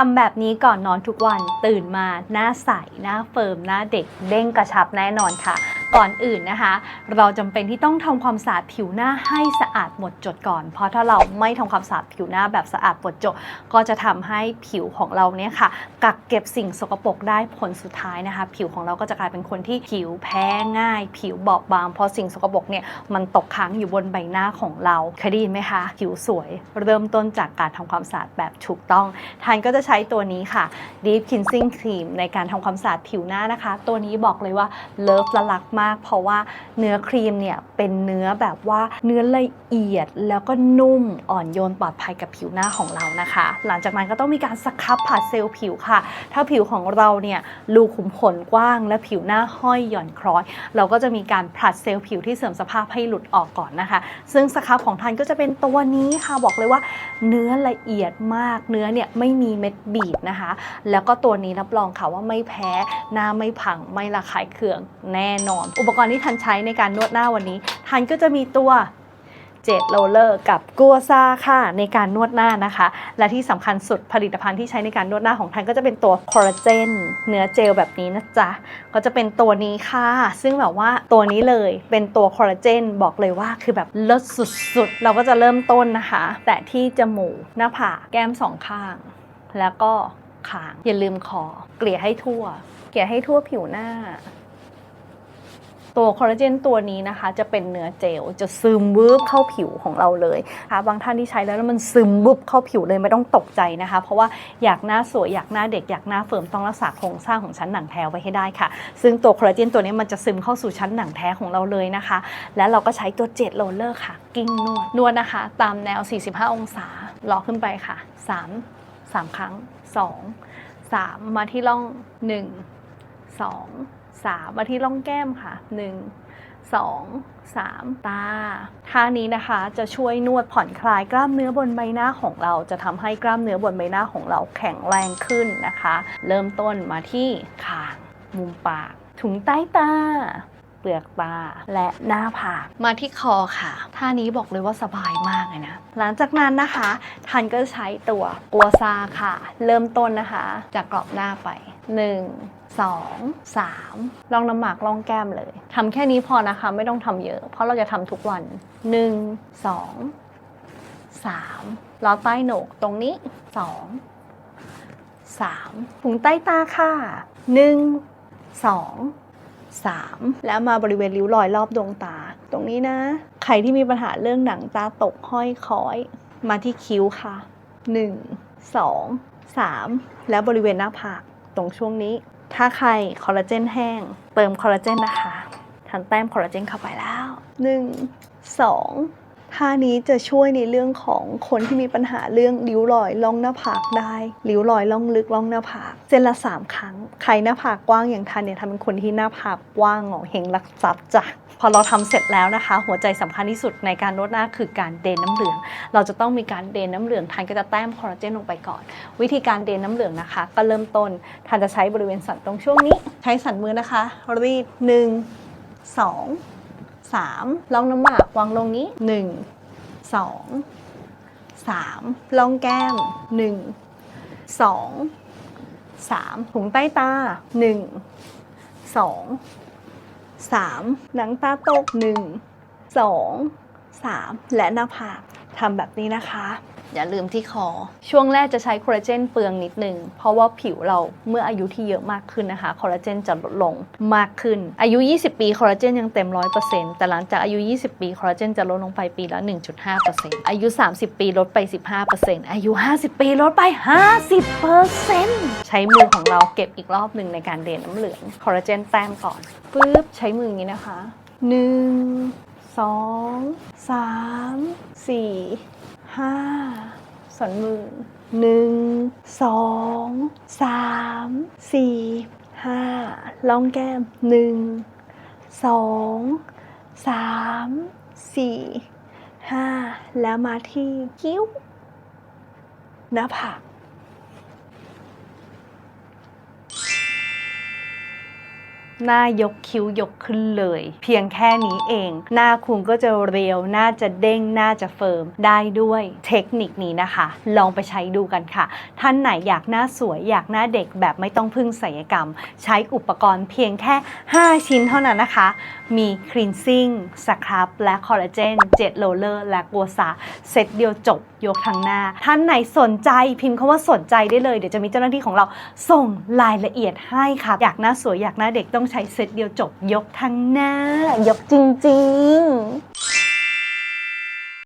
ทำแบบนี้ก่อนนอนทุกวันตื่นมาหน้าใส หน้าเฟิร์ม หน้าเด็กเด้งกระชับแน่นอนค่ะ ก่อนอื่นนะคะ เราจำเป็นที่ต้องทำความสะอาดผิวหน้าให้สะอาดหมดจดก่อน เพราะถ้าเราไม่ทำความสะอาดผิวหน้าแบบสะอาดหมดจด ก็จะทำให้ผิวของเราเนี่ยค่ะ กักเก็บสิ่งสกปรกได้ผลสุดท้ายนะคะ ผิวของเราก็จะกลายเป็นคนที่ผิวแพ้ง่าย ผิวบอบบางเพราะสิ่งสกปรกเนี่ยมันตกค้างอยู่บนใบหน้าของเราเคยได้ยินไหมคะ ผิวสวยเริ่มต้นจากการทำความสะอาดแบบถูกต้องทานก็จะใช้ตัวนี้ค่ะ Deep Cleansing Cream ในการทำความสะอาดผิวหน้านะคะ ตัวนี้บอกเลยว่าเลิฟและรักมากเพราะว่าเนื้อครีมเนี่ยเป็นเนื้อแบบว่าเนื้อละเอียดแล้วก็นุ่มอ่อนโยนปลอดภัยกับผิวหน้าของเรานะคะ หลังจากนั้นก็ต้องมีการสครับผ่าเซลล์ผิวค่ะ ถ้าผิวของเราเนี่ยรูขุมขนกว้าง และผิวหน้าห้อยหย่อนคล้อย เราก็จะมีการผลัดเซลล์ผิวที่เสื่อมสภาพให้หลุดออกก่อนนะคะ ซึ่งสครับของท่านก็จะเป็นตัวนี้ค่ะบอกเลยว่า เนื้อละเอียดมาก เนื้อเนี่ยไม่มีเม็ดบีบนะคะ แล้วก็ตัวนี้รับรองค่ะว่าไม่แพ้หน้าไม่พังไม่ระคายเคืองแน่นอนอุปกรณ์ที่ทันใช้ในการนวดหน้าวันนี้ ทันก็จะมีตัวเจดโรเลอร์กับกัวซาค่ะในการนวดหน้านะคะ และที่สำคัญสุดผลิตภัณฑ์ที่ใช้ในการนวดหน้าของทันก็จะเป็นตัวคอลลาเจนเนื้อเจลแบบนี้นะจ๊ะ ก็จะเป็นตัวนี้ค่ะ ซึ่งแบบว่าตัวนี้เลยเป็นตัวคอลลาเจนบอกเลยว่าคือแบบเลิศสุดๆ เราก็จะเริ่มต้นนะคะ แต่ที่จมูกหน้าผากแก้มสองข้าง แล้วก็ขางอย่าลืมคอเกลี่ยให้ทั่ว เกลี่ยให้ทั่วผิวหน้า ตัวคอลลาเจนตัวนี้นะคะ จะเป็นเนื้อเจลจะซึมวืบเข้าผิวของเราเลยค่ะบางท่านที่ใช้แล้วแล้วมันซึมวืบเข้าผิวเลยไม่ต้องตกใจนะคะ เพราะว่าอยากหน้าสวยอยากหน้าเด็กอยากหน้าเฟิร์มต้องรักษาโครงสร้างของชั้นหนังแท้ไว้ให้ได้ค่ะ ซึ่งตัวคอลลาเจนตัวนี้มันจะซึมเข้าสู่ชั้นหนังแท้ของเราเลยนะคะ แล้วเราก็ใช้ตัวเจ็ดโรลเลอร์ค่ะ กิ้งนวดนวดนะคะ ตามแนว 45 องศาล็อขึ้นไปค่ะ 3 3 ครั้ง 2 3 มาที่ร่อง 1 2 3มาที่ร่องแก้มค่ะ 1 2 3 ตา ท่านี้นะคะจะช่วยนวดผ่อนคลายกล้ามเนื้อบนใบหน้าของเรา จะทำให้กล้ามเนื้อบนใบหน้าของเราแข็งแรงขึ้นนะคะ เริ่มต้นมาที่คาง มุมปาก ถุงใต้ตาเปลือกตาและหน้าผากมาที่คอค่ะ ท่านี้บอกเลยว่าสบายมากเลยนะ หลังจากนั้นนะคะทันก็ใช้ตัวกัวซาค่ะ เริ่มต้นนะคะ จากกรอบหน้าไป 1 2 3 ลองน้ำหมากลองแก้มเลยทำแค่นี้พอนะคะ ไม่ต้องทำเยอะ เพราะเราจะทำทุกวัน 1 2 3ล้อใต้โหนกตรงนี้ 2 3ถุงใต้ตาค่ะ 1 2 3 แล้วมาบริเวณริ้วรอยรอบดวงตา ตรงนี้นะ ใครที่มีปัญหาเรื่องหนังตาตกห้อยคอย มาที่คิ้วค่ะ 1 2 3 แล้วบริเวณหน้าผาก ตรงช่วงนี้ ถ้าใครคอลลาเจนแห้ง เติมคอลลาเจนนะคะ ทันแต้มคอลลาเจนเข้าไปแล้ว 1 2 ท่านี้จะช่วยในเรื่องของคนที่มีปัญหาเรื่องริ้วรอยล่องหน้าผากได้ริ้วรอยล่องลึกล่องหน้าผากเส้นละสามครั้งใครหน้าผากกว้างอย่างทันเนี่ยทำเป็นคนที่หน้าผากกว้างเหงาเฮงรักทรัพย์จ้ะพอเราทำเสร็จแล้วนะคะ หัวใจสำคัญที่สุดในการนวดหน้าคือการเดนน้ำเหลือง เราจะต้องมีการเดนน้ำเหลืองทันก็จะแต้มคอลลาเจนลงไปก่อน วิธีการเดนน้ำเหลืองนะคะ ก็เริ่มต้นทันจะใช้บริเวณสันตรงช่วงนี้ ใช้สันมือนะคะรีดหนึ่งสอง สามลองน้ำหมากวางลงนี้หนึ่งสองสามล่องแก้มหนึ่งสองสามถุงใต้ตาหนึ่งสองสามหนังตาตกหนึ่งสองสามและหน้าผากทำแบบนี้นะคะ อย่าลืมที่คอ ช่วงแรกจะใช้คอลลาเจนเปลืองนิดนึง เพราะว่าผิวเราเมื่ออายุที่เยอะมากขึ้นนะคะ คอลลาเจนจะลดลงมากขึ้น อายุ 20 ปีคอลลาเจนยังเต็มร้อยเปอร์เซ็นต์แต่หลังจากอายุ 20 ปีคอลลาเจนจะลดลงไปปีละ 1.5%อายุ 30 ปีลดไป 15%อายุ 50 ปีลดไป 50%ใช้มือของเราเก็บอีกรอบหนึ่งในการเดนน้ำเหลืองคอลลาเจนแต้มก่อนปึ๊บใช้มืออย่างนี้นะคะ 1 2 3 4 5 ส่วนมือหนึ่งสองสามสี่ห้าลองแก้มหนึ่งสองสามสี่ห้าแล้วมาที่คิ้วหน้าผาก หน้ายกคิ้วยกขึ้นเลย เพียงแค่นี้เอง หน้าคุณก็จะเรียว หน้าจะเด้ง หน้าจะเฟิร์ม ได้ด้วยเทคนิคนี้นะคะ ลองไปใช้ดูกันค่ะ ท่านไหนอยากหน้าสวย อยากหน้าเด็กแบบไม่ต้องพึ่งศัลยกรรม ใช้อุปกรณ์เพียงแค่ 5 ชิ้นเท่านั้นนะคะ มีคลีนซิ่งสครับและคอลลาเจนเจ็ดโรลเลอร์และกัวซาเซตเดียวจบยกทั้งหน้า ท่านไหนสนใจพิมพ์คำว่าสนใจได้เลย เดี๋ยวจะมีเจ้าหน้าที่ของเราส่งรายละเอียดให้ค่ะ อยากหน้าสวยอยากหน้าเด็กต้องใช้เซตเดียวจบยกทั้งหน้า ยกจริง ๆ